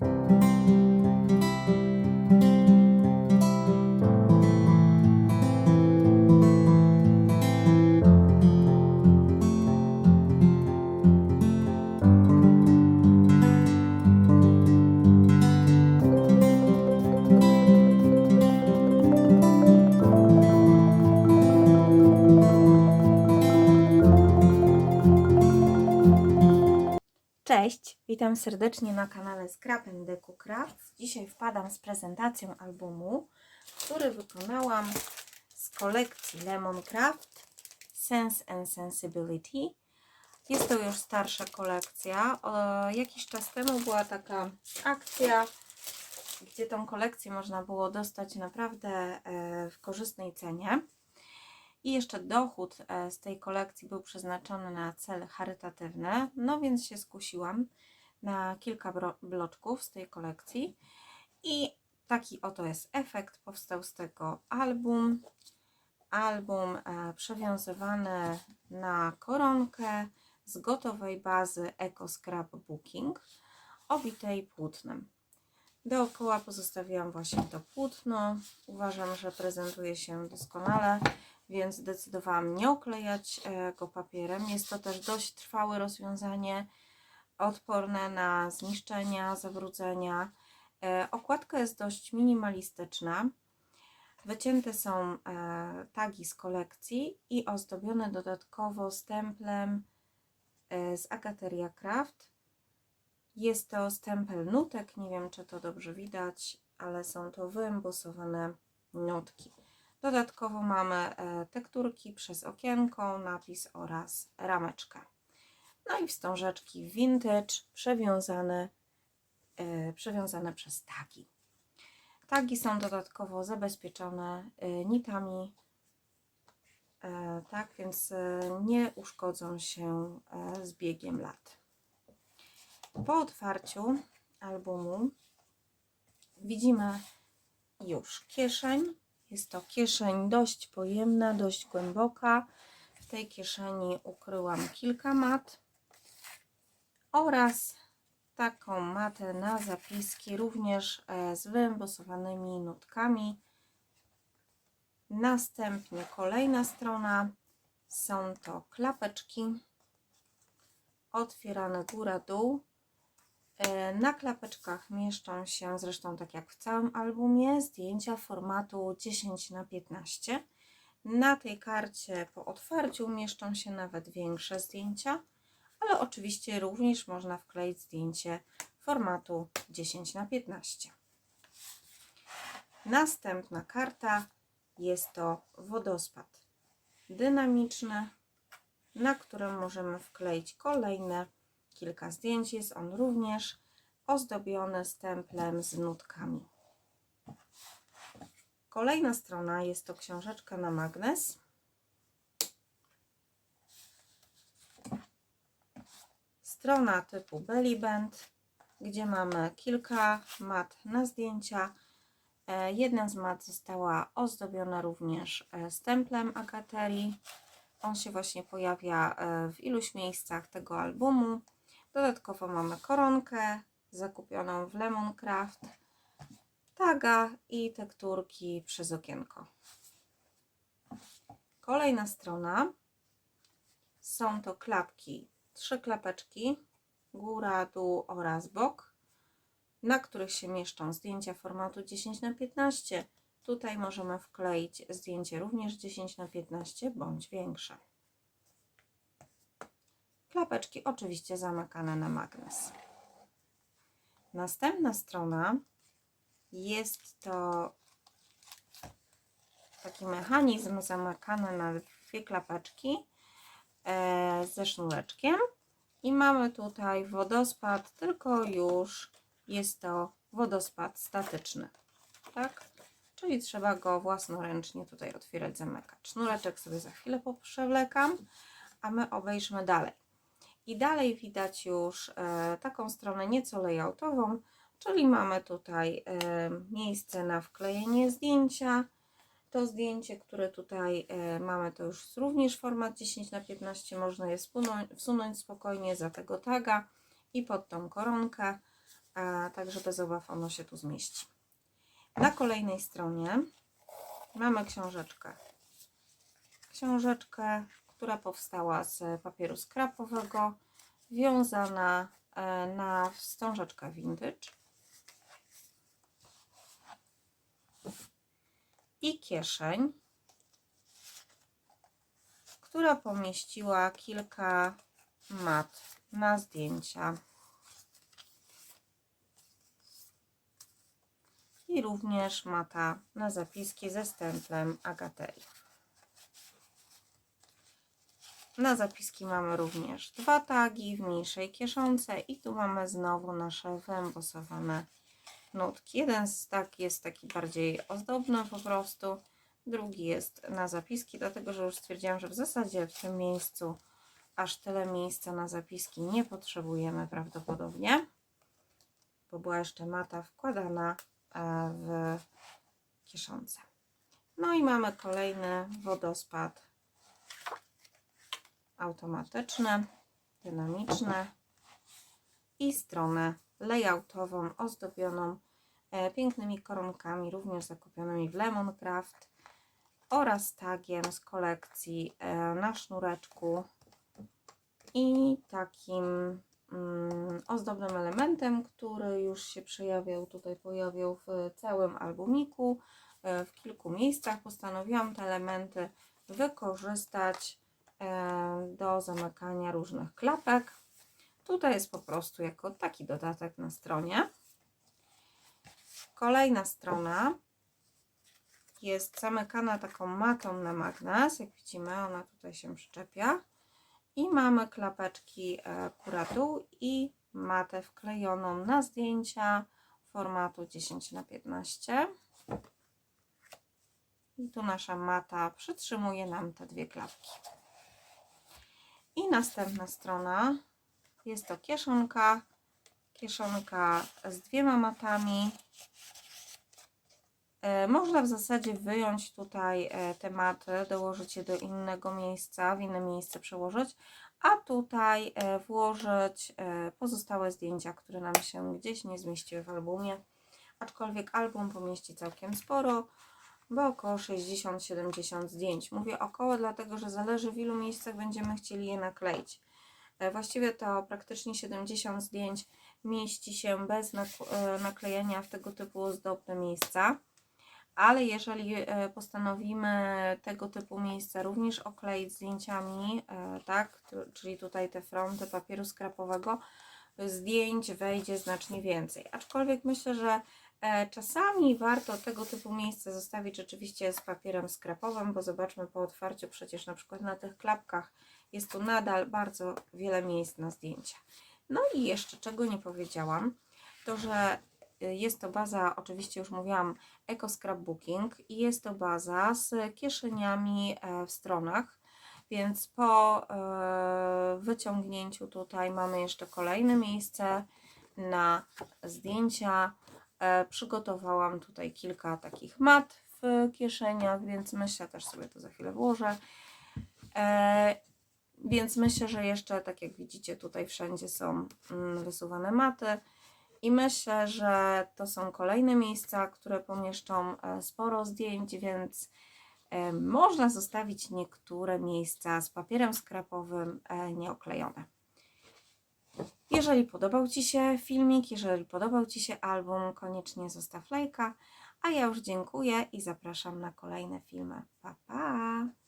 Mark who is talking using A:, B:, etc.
A: thank you Cześć, witam serdecznie na kanale Scrap and Deco Crafts. Dzisiaj wpadam z prezentacją albumu, który wykonałam z kolekcji Lemon Craft Sense and Sensibility. Jest to już starsza kolekcja. Jakiś czas temu była taka akcja, gdzie tą kolekcję można było dostać naprawdę e, w korzystnej cenie. I jeszcze dochód e, z tej kolekcji był przeznaczony na cele charytatywne, no więc się skusiłam na kilka bloczków z tej kolekcji. I taki oto jest efekt. Powstał z tego album. Album e, przewiązywany na koronkę z gotowej bazy Eco Scrapbooking, obitej płótnem. Dookoła pozostawiłam właśnie to płótno. Uważam, że prezentuje się doskonale więc zdecydowałam nie oklejać e, go papierem. Jest to też dość trwałe rozwiązanie, odporne na zniszczenia, zawrócenia. E, Okładka jest dość minimalistyczna. Wycięte są e, tagi z kolekcji i ozdobione dodatkowo stemplem z Agateria Craft. Jest to stempel nutek, nie wiem czy to dobrze widać, ale są to wyembosowane nutki. Dodatkowo mamy e, tekturki przez okienko, napis oraz rameczkę. No i wstążeczki vintage przewiązane, e, przewiązane przez tagi. Tagi są dodatkowo zabezpieczone e, nitami, tak więc nie uszkodzą się z biegiem lat. Po otwarciu albumu widzimy już kieszeń, jest to kieszeń dość pojemna, dość głęboka. W tej kieszeni ukryłam kilka mat oraz taką matę na zapiski, również e, z wyembosowanymi nutkami. Następnie kolejna strona. Są to klapeczki otwierane góra-dół. E, Na klapeczkach mieszczą się, zresztą tak jak w całym albumie, zdjęcia formatu 10 na 15 Na tej karcie po otwarciu mieszczą się nawet większe zdjęcia, ale oczywiście również można wkleić zdjęcie formatu 10 na 15 Następna karta jest to wodospad dynamiczny, na którym możemy wkleić kolejne kilka zdjęć. Jest on również ozdobiony stemplem z nutkami. Kolejna strona jest to książeczka na magnes. Strona typu belly band, gdzie mamy kilka mat na zdjęcia. E, Jedna z mat została ozdobiona również e, stemplem agaterii. On się właśnie pojawia e, w iluś miejscach tego albumu. Dodatkowo mamy koronkę zakupioną w Lemon Craft, taga i tekturki przez okienko. Kolejna strona. Są to klapki, trzy klapeczki, góra, dół oraz bok, na których się mieszczą zdjęcia formatu 10 na 15 Tutaj możemy wkleić zdjęcie również 10 na 15 bądź większe. Klapeczki oczywiście zamykane na magnes. Następna strona jest to taki mechanizm zamykany na dwie klapeczki e, ze sznureczkiem i mamy tutaj wodospad, tylko już jest to wodospad statyczny. Tak? Czyli trzeba go własnoręcznie tutaj otwierać, zamykać. Sznureczek sobie za chwilę poprzewlekam, a my obejrzmy dalej. I dalej widać już e, taką stronę nieco layoutową, czyli mamy tutaj e, miejsce na wklejenie zdjęcia. To zdjęcie, które tutaj e, mamy, to już również format 10 na 15 można je wsunąć, spokojnie za tego taga i pod tą koronkę tak, że bez obaw ono się tu zmieści. Na kolejnej stronie mamy książeczkę. Książeczkę, która powstała z papieru skrapowego, wiązana e, na wstążeczkę vintage. I kieszeń, która pomieściła kilka mat na zdjęcia. I również mata na zapiski ze stemplem Agatei. Na zapiski mamy również dwa tagi w mniejszej kieszonce i tu mamy znowu nasze wyembosowane nutki. Jeden z tak jest taki bardziej ozdobny po prostu, drugi jest na zapiski, dlatego że już stwierdziłam, że w zasadzie w tym miejscu aż tyle miejsca na zapiski nie potrzebujemy prawdopodobnie, bo była jeszcze mata wkładana e, w kieszonce. No i mamy kolejny wodospad automatyczny, dynamiczny i stronę layoutową ozdobioną e, pięknymi koronkami, również zakupionymi w Lemoncraft oraz tagiem z kolekcji e, na sznureczku i takim mm, ozdobnym elementem, który już się przejawiał, tutaj pojawił w całym albumiku. E, w kilku miejscach postanowiłam te elementy wykorzystać do zamykania różnych klapek. Tutaj jest po prostu jako taki dodatek na stronie. Kolejna strona jest zamykana taką matą na magnes. Jak widzimy, ona tutaj się przyczepia. I mamy klapeczki e, kuratu i matę wklejoną na zdjęcia formatu 10 na 15 I tu nasza mata przytrzymuje nam te dwie klapki. Następna strona jest to kieszonka. Kieszonka z dwiema matami. E, Można w zasadzie wyjąć tutaj e, te maty, dołożyć je do innego miejsca, w inne miejsce przełożyć, a tutaj e, włożyć pozostałe zdjęcia, które nam się gdzieś nie zmieściły w albumie. Aczkolwiek album pomieści całkiem sporo, około 60-70 zdjęć. Mówię około, dlatego że zależy w ilu miejscach będziemy chcieli je nakleić. E, Właściwie to praktycznie 70 zdjęć mieści się bez e, naklejenia w tego typu ozdobne miejsca. Ale jeżeli e, postanowimy tego typu miejsca również okleić zdjęciami, tak, czyli tutaj te fronty papieru skrapowego, zdjęć wejdzie znacznie więcej. Aczkolwiek myślę, że czasami warto tego typu miejsce zostawić rzeczywiście z papierem skrapowym, bo zobaczmy po otwarciu przecież na przykład na tych klapkach jest tu nadal bardzo wiele miejsc na zdjęcia. No i jeszcze czego nie powiedziałam, to że y, jest to baza, oczywiście już mówiłam, Eco Scrapbooking i jest to baza z kieszeniami e, w stronach, więc po e, wyciągnięciu tutaj mamy jeszcze kolejne miejsce na zdjęcia. E, Przygotowałam tutaj kilka takich mat w kieszeniach, więc myślę, też sobie to za chwilę włożę. E, Więc myślę, że jeszcze, tak jak widzicie, tutaj wszędzie są mm, wysuwane maty. I myślę, że to są kolejne miejsca, które pomieszczą e, sporo zdjęć, więc można zostawić niektóre miejsca z papierem skrapowym nieoklejone. Jeżeli podobał Ci się filmik, jeżeli podobał Ci się album, koniecznie zostaw lajka, a ja już dziękuję i zapraszam na kolejne filmy. Pa, pa!